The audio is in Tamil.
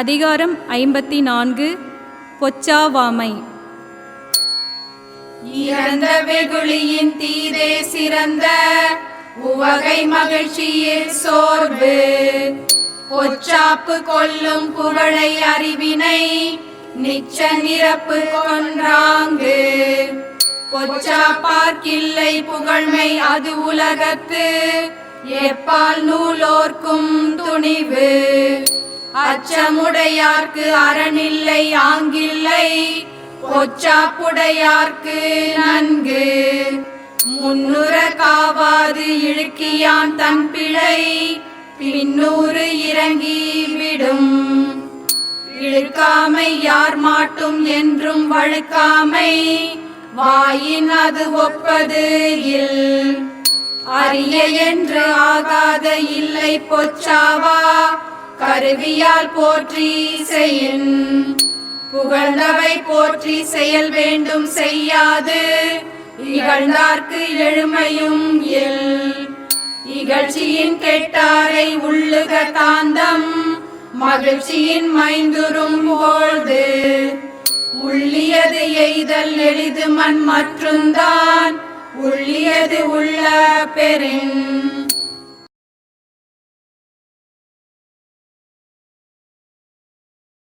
அதிகாரம் ஐம்பத்தி நான்கு பொச்சாவாமை. இறந்த வெகுளியின் தீதே சிறந்த உவகை மகிழ்ச்சியில் சோர்வு. பொச்சாப்பு கொல்லும் புகழை அறிவினை நிச்ச நிரப்பு கொன்றாங்கு. பொச்சா பார்க்கில்லை புகழ்மை அது உலகத்து எப்பால் நூலோர்க்கும் துணிவு. அச்சமுடையார்க்கு அறனில்லை ஆங்கில்லை பொச்சாப்புடையார்க்கு நன்கு. முன்னுற காவாது இழுக்கியான் தன் பிழை பின்னூறு இறங்கி விடும். இழுக்காமை யார் மாட்டும் என்றும் வழுக்காமை வாயின் அது ஒப்பது இல். அரிய என்று ஆகாத இல்லை பொச்சாவா கருவியால் போற்றி செய்யின். புகழ்ந்தவை போற்றி செயல் வேண்டும் செய்யாது. இகழ்ந்தார்க்கு எழுமையும் இல். இகழ்ச்சியின் கெட்டாரை உள்ளுக தாந்தம். மகிழ்ச்சியின் மைந்துரும் போழ்து உள்ளியது எய்தல் எளிது மண் மற்றும்தான் உள்ளியது உள்ள பெரின்